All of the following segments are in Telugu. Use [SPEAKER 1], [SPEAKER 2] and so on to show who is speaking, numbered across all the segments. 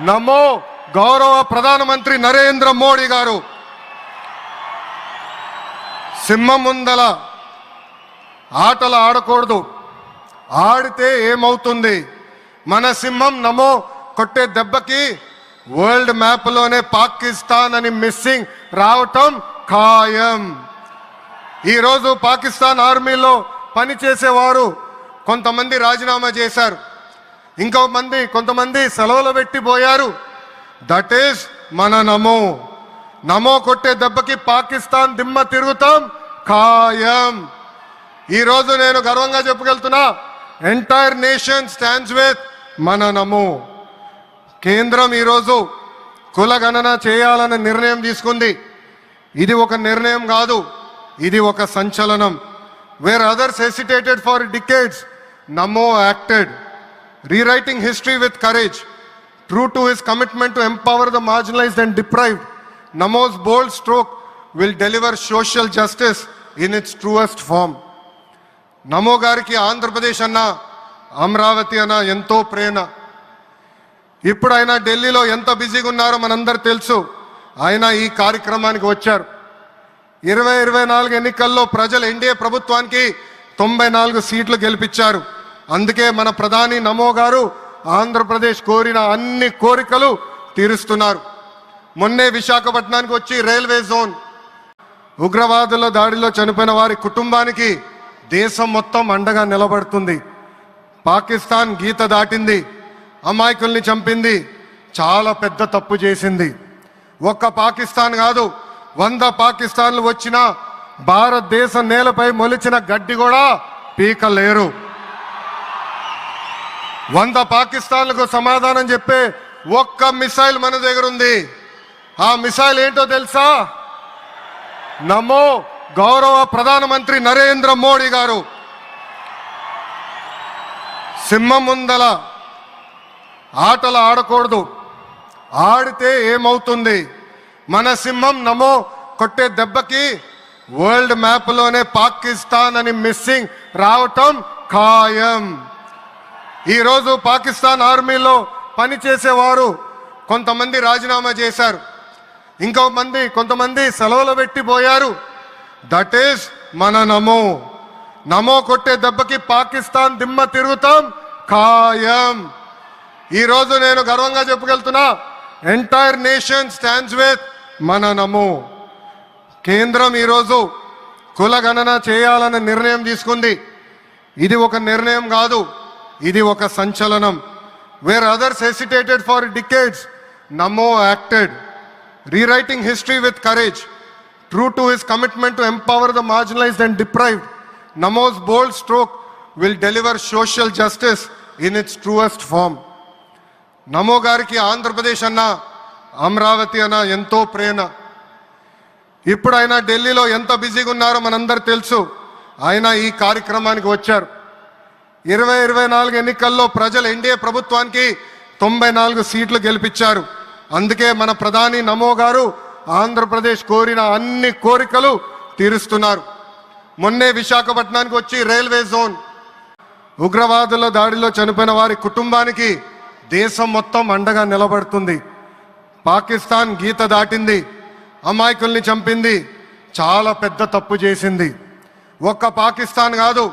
[SPEAKER 1] నమో గౌరవ ప్రధానమంత్రి నరేంద్ర మోడీ గారు. సింహం ముందల ఆటలు ఆడకూడదు. ఆడితే ఏమవుతుంది? మన సింహం నమో కొట్టే దెబ్బకి వరల్డ్ మ్యాప్లోనే పాకిస్తాన్ అని మిస్సింగ్ రావటం ఖాయం. ఈరోజు పాకిస్తాన్ ఆర్మీలో పనిచేసేవారు కొంతమంది రాజీనామా చేశారు. ఇంకో మంది కొంతమంది సెలవులు పెట్టి పోయారు. దట్ ఈస్ మన నమో. నమో కొట్టే దెబ్బకి పాకిస్తాన్ దిమ్మ తిరుగుతాం ఖాయం. ఈరోజు నేను గర్వంగా చెప్పుకెళ్తున్నా ఎంటైర్ నేషన్ స్టాండ్స్ విత్ మన నమో. కేంద్రం ఈరోజు కులగణన చేయాలనే నిర్ణయం తీసుకుంది. ఇది ఒక నిర్ణయం కాదు ఇది ఒక సంచలనం. Where others hesitated for decades Namo acted rewriting history with courage true to his commitment to empower the marginalised and deprived Namo's bold stroke will deliver social justice in its truest form Namo గారికి ఆంధ్రప్రదేశ్ అన్న అమరావతి అన్న ఎంతో ప్రేమ ఇప్పుడు ఆయన ఢిల్లీలో ఎంత బిజీగా ఉన్నారో మనందరు తెలుసు. ఆయన ఈ కార్యక్రమానికి వచ్చారు. ఇరవై ఇరవై నాలుగు ఎన్నికల్లో ప్రజలు ఎన్డీఏ ప్రభుత్వానికి తొంభై నాలుగు సీట్లు గెలిపించారు. అందుకే మన ప్రధాని నమో గారు ఆంధ్రప్రదేశ్ కోరిన అన్ని కోరికలు తీరుస్తున్నారు. మొన్నే విశాఖపట్నానికి వచ్చి రైల్వే జోన్ ఉగ్రవాదుల దాడిలో చనిపోయిన వారి కుటుంబానికి దేశం మొత్తం అండగా నిలబడుతుంది. పాకిస్తాన్ గీత దాటింది అమాయకుల్ని చంపింది చాలా పెద్ద తప్పు చేసింది. ఒక్క పాకిస్తాన్ కాదు వంద పాకిస్తాన్లు వచ్చినా భారతదేశ నేలపై మొలిచిన గడ్డి కూడా పీకలేరు. వంద పాకిస్తాన్లకు సమాధానం చెప్పే ఒక్క మిసైల్ మన దగ్గర ఉంది. ఆ మిసైల్ ఏంటో తెలుసా? నమో గౌరవ ప్రధానమంత్రి నరేంద్ర మోడీ గారు. సింహం ముందల ఆటలు ఆడకూడదు. ఆడితే ఏమవుతుంది? మన సింహం నమో కొట్టే దెబ్బకి వరల్డ్ మ్యాప్లోనే పాకిస్తాన్ అని మిస్సింగ్ రావటం ఖాయం. ఈరోజు పాకిస్తాన్ ఆర్మీలో పనిచేసేవారు కొంతమంది రాజీనామా చేశారు. ఇంకో మంది కొంతమంది సెలవులు పెట్టిపోయారు దట్ ఈస్ మన నమో. నమో కొట్టే దెబ్బకి పాకిస్తాన్ దిమ్మ తిరుగుతాం ఖాయం. ఈరోజు నేను గర్వంగా చెప్పగలుగుతున్నా ఎంటైర్ నేషన్ స్టాండ్స్ విత్ మన నమో. కేంద్రం ఈరోజు కులగణన చేయాలన్న నిర్ణయం తీసుకుంది. ఇది ఒక నిర్ణయం కాదు. ఇది ఒక సంచలనం. Where others hesitated for decades Namo acted rewriting history with courage true to his commitment to empower the marginalised and deprived Namo's bold stroke will deliver social justice in its truest form Namo గారికి ఆంధ్రప్రదేశ్ అన్న అమరావతి అన్న ఎంతో ప్రేమ ఇప్పుడు ఆయన ఢిల్లీలో ఎంత బిజీగా ఉన్నారో మనందరు తెలుసు. ఆయన ఈ కార్యక్రమానికి వచ్చారు. ఇరవై ఇరవై నాలుగు ఎన్నికల్లో ప్రజలు ఎన్డీఏ ప్రభుత్వానికి తొంభై నాలుగు సీట్లు గెలిపించారు. అందుకే మన ప్రధాని నమో గారు ఆంధ్రప్రదేశ్ కోరిన అన్ని కోరికలు తీరుస్తున్నారు. మొన్నే విశాఖపట్నానికి వచ్చి రైల్వే జోన్. ఉగ్రవాదుల దాడిలో చనిపోయిన వారి కుటుంబానికి దేశం మొత్తం అండగా నిలబడుతుంది. పాకిస్తాన్ గీత దాటింది. అమాయకుల్ని చంపింది. చాలా పెద్ద తప్పు చేసింది. ఒక్క పాకిస్తాన్ కాదు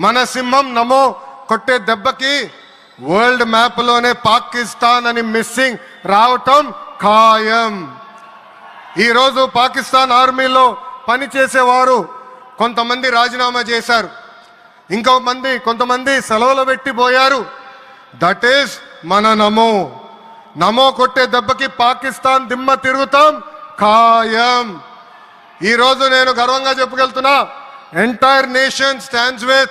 [SPEAKER 1] మన సింహం నమో కొట్టే దెబ్బకి వరల్డ్ మ్యాప్లోనే పాకిస్తాన్ అని మిస్సింగ్ రావటం ఖాయం. ఈరోజు పాకిస్తాన్ ఆర్మీలో పనిచేసేవారు కొంతమంది రాజీనామా చేశారు. ఇంకో మంది కొంతమంది సెలవులు పెట్టిపోయారు దట్ ఈస్ మన నమో. నమో కొట్టే దెబ్బకి పాకిస్తాన్ దిమ్మ తిరుగుతాం ఖాయం. ఈరోజు నేను గర్వంగా చెప్పగలుగుతున్నా entire nation stands with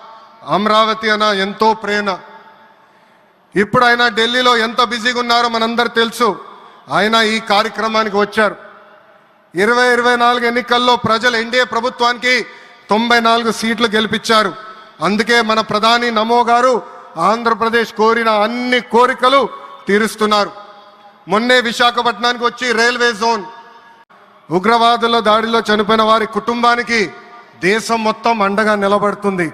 [SPEAKER 1] Amaravati అన్న ఎంతో ప్రేమ ఇప్పుడు ఆయన ఢిల్లీలో ఎంత బిజీగా ఉన్నారో మనందరు తెలుసు. ఆయన ఈ కార్యక్రమానికి వచ్చారు. ఇరవై ఇరవై నాలుగు ఎన్నికల్లో ప్రజలు ఎన్డీఏ ప్రభుత్వానికి తొంభై నాలుగు సీట్లు గెలిపించారు. అందుకే మన ప్రధాని నమో గారు ఆంధ్రప్రదేశ్ కోరిన అన్ని కోరికలు తీరుస్తున్నారు. మొన్నే విశాఖపట్నానికి వచ్చి రైల్వే జోన్. ఉగ్రవాదుల దాడిలో చనిపోయిన వారి కుటుంబానికి దేశం మొత్తం అండగా నిలబడుతుంది.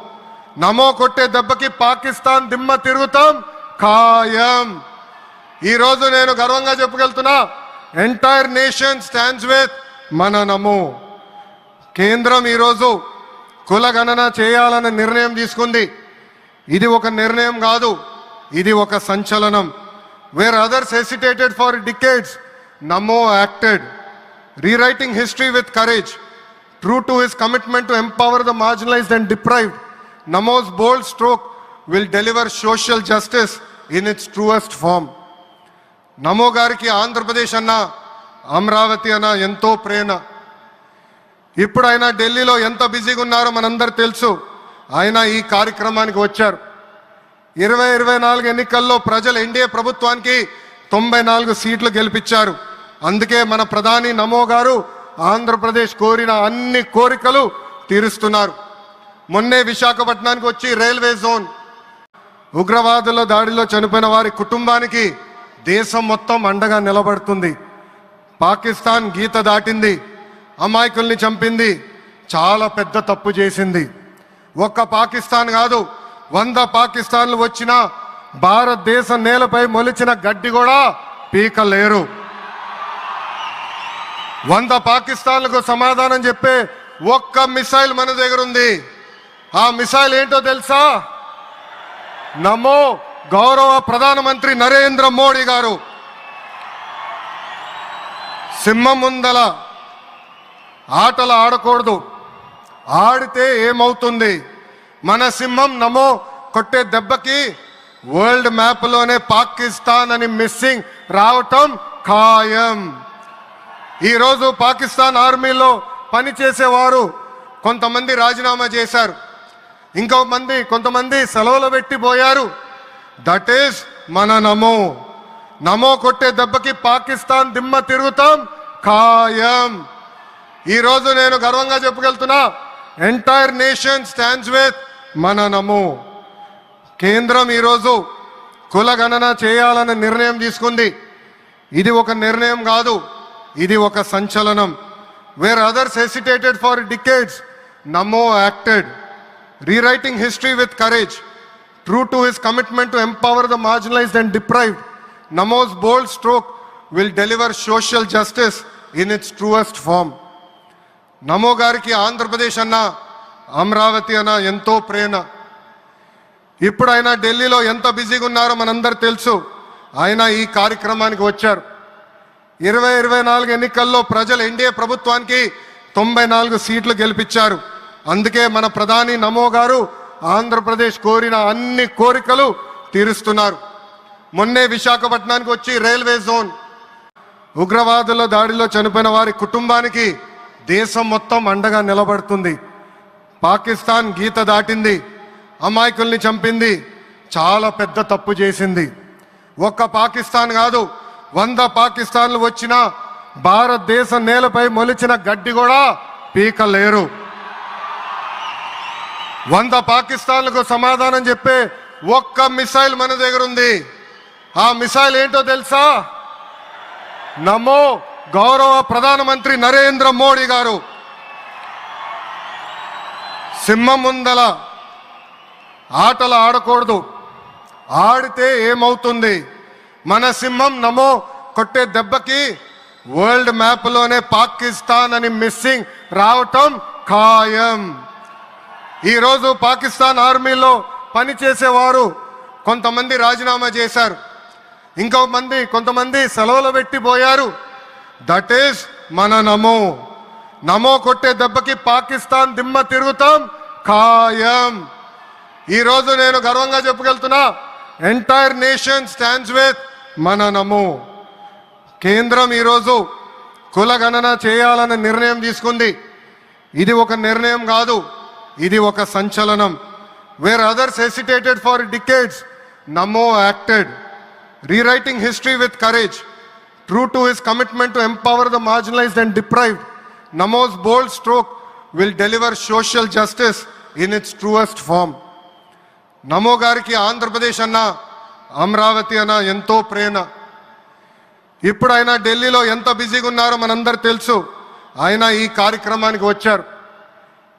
[SPEAKER 1] నమో కొట్టే దెబ్బకి పాకిస్తాన్ దిమ్మ తిరుగుతాం ఖాయం. ఈరోజు నేను గర్వంగా చెప్పగలుగుతున్నా ఎంటైర్ నేషన్ స్టాండ్స్ విత్ మన నమో కేంద్రం ఈరోజు కులగణన చేయాలనే చేయాలన్న నిర్ణయం తీసుకుంది. ఇది ఒక నిర్ణయం కాదు ఇది ఒక సంచలనం. Where others hesitated for decades Namo acted rewriting history with courage true to his commitment to empower the marginalised and deprived Namo's bold stroke will deliver social justice in its truest form Namo గారికి ఆంధ్రప్రదేశ్ అన్న అమరావతి అన్న ఎంతో ప్రేమ ఇప్పుడు ఆయన ఢిల్లీలో ఎంత బిజీగా ఉన్నారో మనందరు తెలుసు ఆయన ఈ కార్యక్రమానికి వచ్చారు ఇరవై ఇరవై నాలుగు ఎన్నికల్లో ప్రజలు ఎన్డీఏ ప్రభుత్వానికి తొంభై నాలుగు సీట్లు గెలిపించారు అందుకే మన ప్రధాని నమో గారు ఆంధ్రప్రదేశ్ కోరిన అన్ని కోరికలు తీరుస్తున్నారు మొన్నే విశాఖపట్నానికి వచ్చి రైల్వే జోన్. ఉగ్రవాదుల దాడిలో చనిపోయిన వారి కుటుంబానికి దేశం మొత్తం అండగా నిలబడుతుంది. పాకిస్తాన్ గీత దాటింది. అమాయకుల్ని చంపింది. చాలా పెద్ద తప్పు చేసింది. ఒక్క పాకిస్తాన్ కాదు వంద పాకిస్తాన్లు వచ్చినా భారతదేశ నేలపై మొలిచిన గడ్డి కూడా పీకలేరు. వంద పాకిస్తాన్లకు సమాధానం చెప్పే ఒక్క మిసైల్ మన దగ్గర ఉంది ఆ మిసైల్ ఏంటో తెలుసా? నమో గౌరవ ప్రధానమంత్రి నరేంద్ర మోడీ గారు. సింహం ముందల ఆటలు ఆడకూడదు. ఆడితే ఏమవుతుంది? మన సింహం నమో కొట్టే దెబ్బకి వరల్డ్ మ్యాప్లోనే పాకిస్తాన్ అని మిస్సింగ్ రావటం ఖాయం. ఈరోజు పాకిస్తాన్ ఆర్మీలో పనిచేసేవారు కొంతమంది రాజీనామా చేశారు. ఇంకో మంది కొంతమంది సెలవులు పెట్టిపోయారు దట్ ఈస్ మన నమో. నమో కొట్టే దెబ్బకి పాకిస్తాన్ దిమ్మ తిరుగుతాం ఖాయం. ఈరోజు నేను గర్వంగా చెప్పగలుగుతున్నా ఎంటైర్ నేషన్ స్టాండ్స్ విత్ మన నమో. కేంద్రం ఈరోజు కులగణన చేయాలన్న నిర్ణయం తీసుకుంది. ఇది ఒక నిర్ణయం కాదు ఇది ఒక సంచలనం. Where others hesitated for decades Namo acted rewriting history with courage true to his commitment to empower the marginalised and deprived Namo's bold stroke will deliver social justice in its truest form Namo గారికి ఆంధ్రప్రదేశ్ అన్న అమరావతి అన్న ఎంతో ప్రేమ ఇప్పుడు ఆయన ఢిల్లీలో ఎంత బిజీగా ఉన్నారో మనందరు తెలుసు. ఆయన ఈ కార్యక్రమానికి వచ్చారు. ఇరవై ఇరవై నాలుగు ఎన్నికల్లో ప్రజలు ఎన్డీఏ ప్రభుత్వానికి తొంభై నాలుగు సీట్లు గెలిపించారు. అందుకే మన ప్రధాని నమో గారు ఆంధ్రప్రదేశ్ కోరిన అన్ని కోరికలు తీరుస్తున్నారు. మొన్నే విశాఖపట్నానికి వచ్చి రైల్వే జోన్ ఉగ్రవాదుల దాడిలో చనిపోయిన వారి కుటుంబానికి దేశం మొత్తం అండగా నిలబడుతుంది. పాకిస్తాన్ గీత దాటింది అమాయకుల్ని చంపింది చాలా పెద్ద తప్పు చేసింది. ఒక్క పాకిస్తాన్ కాదు వంద పాకిస్తాన్లు వచ్చినా భారతదేశ నేలపై మొలిచిన గడ్డి కూడా పీకలేరు. వంద పాకిస్తాన్లకు సమాధానం చెప్పే ఒక్క మిసైల్ మన దగ్గర ఉంది. ఆ మిసైల్ ఏంటో తెలుసా? నమో గౌరవ ప్రధానమంత్రి నరేంద్ర మోడీ గారు. సింహం ముందల ఆటలు ఆడకూడదు. ఆడితే ఏమవుతుంది? మన సింహం నమో కొట్టే దెబ్బకి వరల్డ్ మ్యాప్లోనే పాకిస్తాన్ అని మిస్సింగ్ రావటం ఖాయం. ఈరోజు పాకిస్తాన్ ఆర్మీలో పనిచేసేవారు కొంతమంది రాజీనామా చేశారు. ఇంకో మంది కొంతమంది సెలవులు పెట్టిపోయారు దట్ ఈస్ మన నమో. నమో కొట్టే దెబ్బకి పాకిస్తాన్ దిమ్మ తిరుగుతాం ఖాయం. ఈరోజు నేను గర్వంగా చెప్పగలుగుతున్నా ఎంటైర్ నేషన్ స్టాండ్స్ విత్ మన నమో. కేంద్రం ఈరోజు కులగణన చేయాలన్న నిర్ణయం తీసుకుంది. ఇది ఒక నిర్ణయం కాదు. ఇది ఒక సంచలనం. Where others hesitated for decades Namo acted rewriting history with courage true to his commitment to empower the marginalised and deprived Namo's bold stroke will deliver social justice in its truest form Namo గారికి ఆంధ్రప్రదేశ్ అన్న అమరావతి అన్న ఎంతో ప్రేమ ఇప్పుడు ఆయన ఢిల్లీలో ఎంత బిజీగా ఉన్నారో మనందరు తెలుసు. ఆయన ఈ కార్యక్రమానికి వచ్చారు.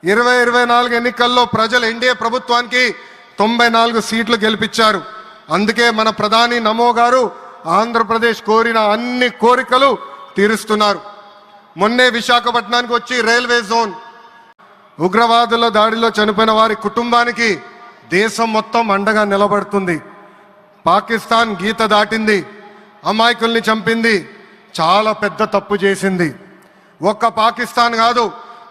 [SPEAKER 1] ఇరవై ఇరవై నాలుగు ఎన్నికల్లో ప్రజలు ఎన్డీఏ ప్రభుత్వానికి తొంభై నాలుగు సీట్లు గెలిపించారు. అందుకే మన ప్రధాని నమో గారు ఆంధ్రప్రదేశ్ కోరిన అన్ని కోరికలు తీరుస్తున్నారు. మొన్నే విశాఖపట్నానికి వచ్చి రైల్వే జోన్. ఉగ్రవాదుల దాడిలో చనిపోయిన వారి కుటుంబానికి దేశం మొత్తం అండగా నిలబడుతుంది. పాకిస్తాన్ గీత దాటింది. అమాయకుల్ని చంపింది. చాలా పెద్ద తప్పు చేసింది. ఒక్క పాకిస్తాన్ కాదు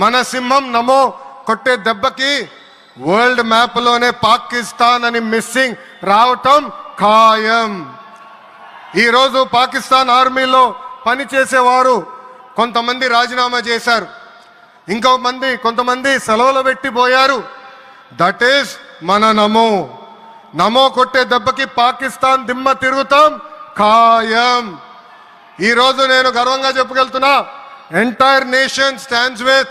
[SPEAKER 1] మన సింహం నమో కొట్టే దెబ్బకి వరల్డ్ మ్యాప్లోనే పాకిస్తాన్ అని మిస్సింగ్ రావటం ఖాయం. ఈరోజు పాకిస్తాన్ ఆర్మీలో పనిచేసేవారు కొంతమంది రాజీనామా చేశారు. ఇంకో మంది కొంతమంది సెలవులు పెట్టిపోయారు దట్ ఈస్ మన నమో. నమో కొట్టే దెబ్బకి పాకిస్తాన్ దిమ్మ తిరుగుతాం ఖాయం. ఈరోజు నేను గర్వంగా చెప్పగలుగుతున్నా entire nation stands with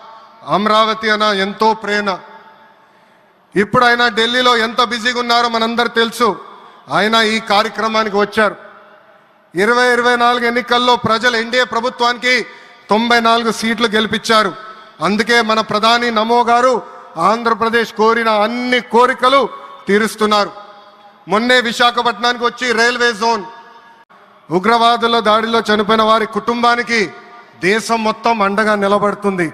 [SPEAKER 1] Amaravati అన్న ఎంతో ప్రేమ. ఇప్పుడు ఆయన ఢిల్లీలో ఎంత బిజీగా ఉన్నారో మనందరు తెలుసు. ఆయన ఈ కార్యక్రమానికి వచ్చారు. ఇరవై ఇరవై నాలుగు ఎన్నికల్లో ప్రజలు ఎన్డీఏ ప్రభుత్వానికి తొంభై నాలుగు సీట్లు గెలిపించారు. అందుకే మన ప్రధాని నమో గారు ఆంధ్రప్రదేశ్ కోరిన అన్ని కోరికలు తీరుస్తున్నారు. మొన్నే విశాఖపట్నానికి వచ్చి రైల్వే జోన్. ఉగ్రవాదుల దాడిలో చనిపోయిన వారి కుటుంబానికి దేశం మొత్తం అండగా నిలబడుతుంది.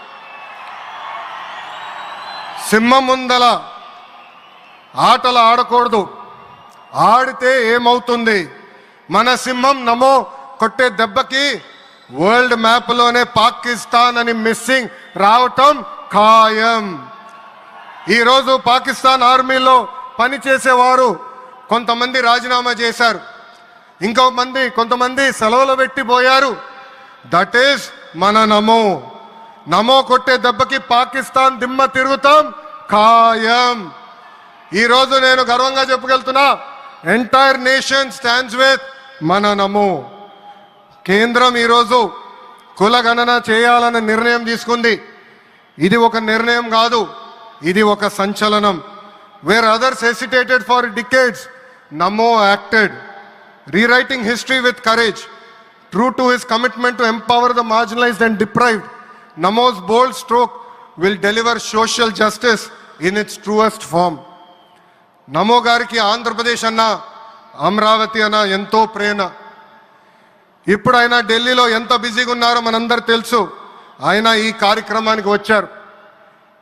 [SPEAKER 1] సింహం ముందల ఆటలు ఆడకూడదు. ఆడితే ఏమవుతుంది? మన సింహం నమో కొట్టే దెబ్బకి వరల్డ్ మ్యాప్లోనే పాకిస్తాన్ అని మిస్సింగ్ రావటం ఖాయం. ఈరోజు పాకిస్తాన్ ఆర్మీలో పనిచేసేవారు కొంతమంది రాజీనామా చేశారు. ఇంకో మంది కొంతమంది సెలవులు పెట్టిపోయారు దట్ ఈస్ మన నమో. నమో కొట్టే దెబ్బకి పాకిస్తాన్ దిమ్మ తిరుగుతాం ఖాయం. ఈరోజు నేను గర్వంగా చెప్పగలుగుతున్నా ఎంటైర్ నేషన్ స్టాండ్స్ విత్ మన నమో కేంద్రం ఈరోజు కులగణన చేయాలన్న నిర్ణయం తీసుకుంది. ఇది ఒక నిర్ణయం కాదు ఇది ఒక సంచలనం. Where others hesitated for decades Namo acted rewriting history with courage true to his commitment to empower the marginalised and deprived Namo's bold stroke will deliver social justice in its truest form Namo గారికి ఆంధ్రప్రదేశ్ అన్న అమరావతి అన్న ఎంతో ప్రేమ ఇప్పుడు ఆయన ఢిల్లీలో ఎంత బిజీగా ఉన్నారో మనందరు తెలుసు. ఆయన ఈ కార్యక్రమానికి వచ్చారు.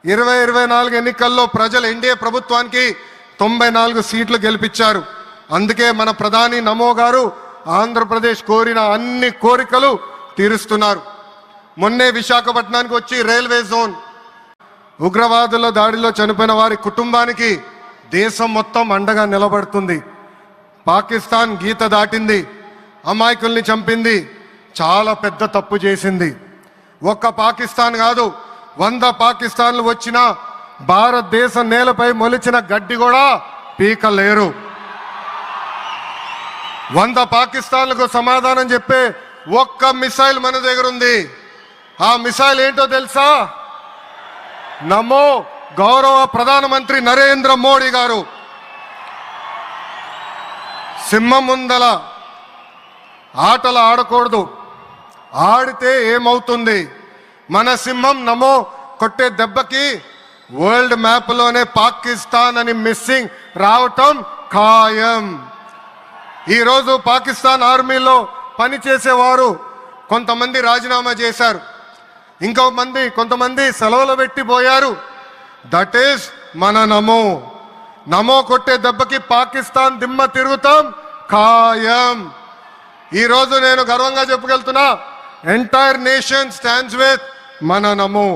[SPEAKER 1] ఇరవై ఇరవై నాలుగు ఎన్నికల్లో ప్రజలు ఎన్డీఏ ప్రభుత్వానికి తొంభై నాలుగు సీట్లు గెలిపించారు. అందుకే మన ప్రధాని నమో గారు ఆంధ్రప్రదేశ్ కోరిన అన్ని కోరికలు తీరుస్తున్నారు. మొన్నే విశాఖపట్నానికి వచ్చి రైల్వే జోన్. ఉగ్రవాదుల దాడిలో చనిపోయిన వారి కుటుంబానికి దేశం మొత్తం అండగా నిలబడుతుంది. పాకిస్తాన్ గీత దాటింది. అమాయకుల్ని చంపింది. చాలా పెద్ద తప్పు చేసింది. ఒక్క పాకిస్తాన్ కాదు వంద పాకిస్తాన్లు వచ్చినా భారతదేశం నేలపై మొలిచిన గడ్డి కూడా పీకలేరు. వంద పాకిస్తాన్లకు సమాధానం చెప్పే ఒక్క మిసైల్ మన దగ్గర ఉంది. ఆ మిసైల్ ఏంటో తెలుసా? నమో గౌరవ ప్రధానమంత్రి నరేంద్ర మోడీ గారు. సింహం ముందల ఆటలు ఆడకూడదు. ఆడితే ఏమవుతుంది? మన సింహం నమో కొట్టే దెబ్బకి వరల్డ్ మ్యాప్లోనే పాకిస్తాన్ అని మిస్సింగ్ రావటం ఖాయం. ఈరోజు పాకిస్తాన్ ఆర్మీలో పనిచేసేవారు కొంతమంది రాజీనామా చేశారు. ఇంకో మంది కొంతమంది సెలవులు పెట్టిపోయారు దట్ ఈస్ మన నమో. నమో కొట్టే దెబ్బకి పాకిస్తాన్ దిమ్మ తిరుగుతాం ఖాయం. ఈరోజు నేను గర్వంగా చెప్పగలుగుతున్నా ఎంటైర్ నేషన్ స్టాండ్స్ విత్ మన నమో.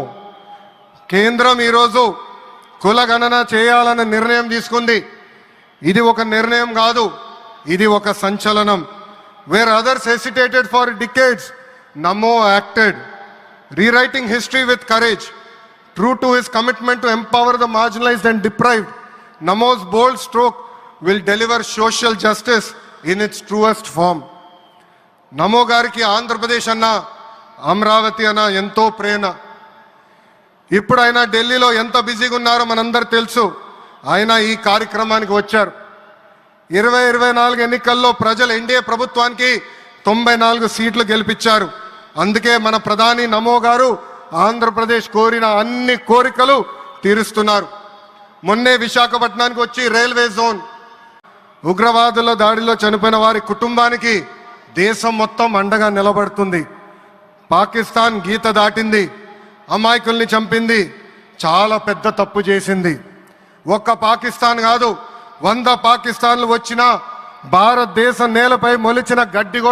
[SPEAKER 1] కేంద్రం ఈరోజు కులగణన చేయాలన్న నిర్ణయం తీసుకుంది. ఇది ఒక నిర్ణయం కాదు ఇది ఒక సంచలనం. Where others hesitated for decades Namo acted rewriting history with courage true to his commitment to empower the marginalised and deprived Namo's bold stroke will deliver social justice in its truest form Namo గారికి ఆంధ్రప్రదేశ్ అన్న అమరావతి అన్న ఎంతో ప్రేమ ఇప్పుడు ఆయన ఢిల్లీలో ఎంత బిజీగా ఉన్నారో మనందరు తెలుసు. ఆయన ఈ కార్యక్రమానికి వచ్చారు. ఇరవై ఇరవై నాలుగు ఎన్నికల్లో ప్రజలు ఎన్డీఏ ప్రభుత్వానికి తొంభై నాలుగు సీట్లు గెలిపించారు. అందుకే మన ప్రధాని నమో గారు ఆంధ్రప్రదేశ్ కోరిన అన్ని కోరికలు తీరుస్తున్నారు. మొన్నే విశాఖపట్నానికి వచ్చి రైల్వే జోన్ ఉగ్రవాదుల దాడిలో చనిపోయిన వారి కుటుంబానికి దేశం మొత్తం అండగా నిలబడుతుంది. పాకిస్తాన్ గీత దాటింది అమాయకుల్ని చంపింది చాలా పెద్ద తప్పు చేసింది. ఒక్క పాకిస్తాన్ కాదు వంద పాకిస్తాన్లు వచ్చినా భారతదేశం నేలపై మొలిచిన గడ్డి కూడా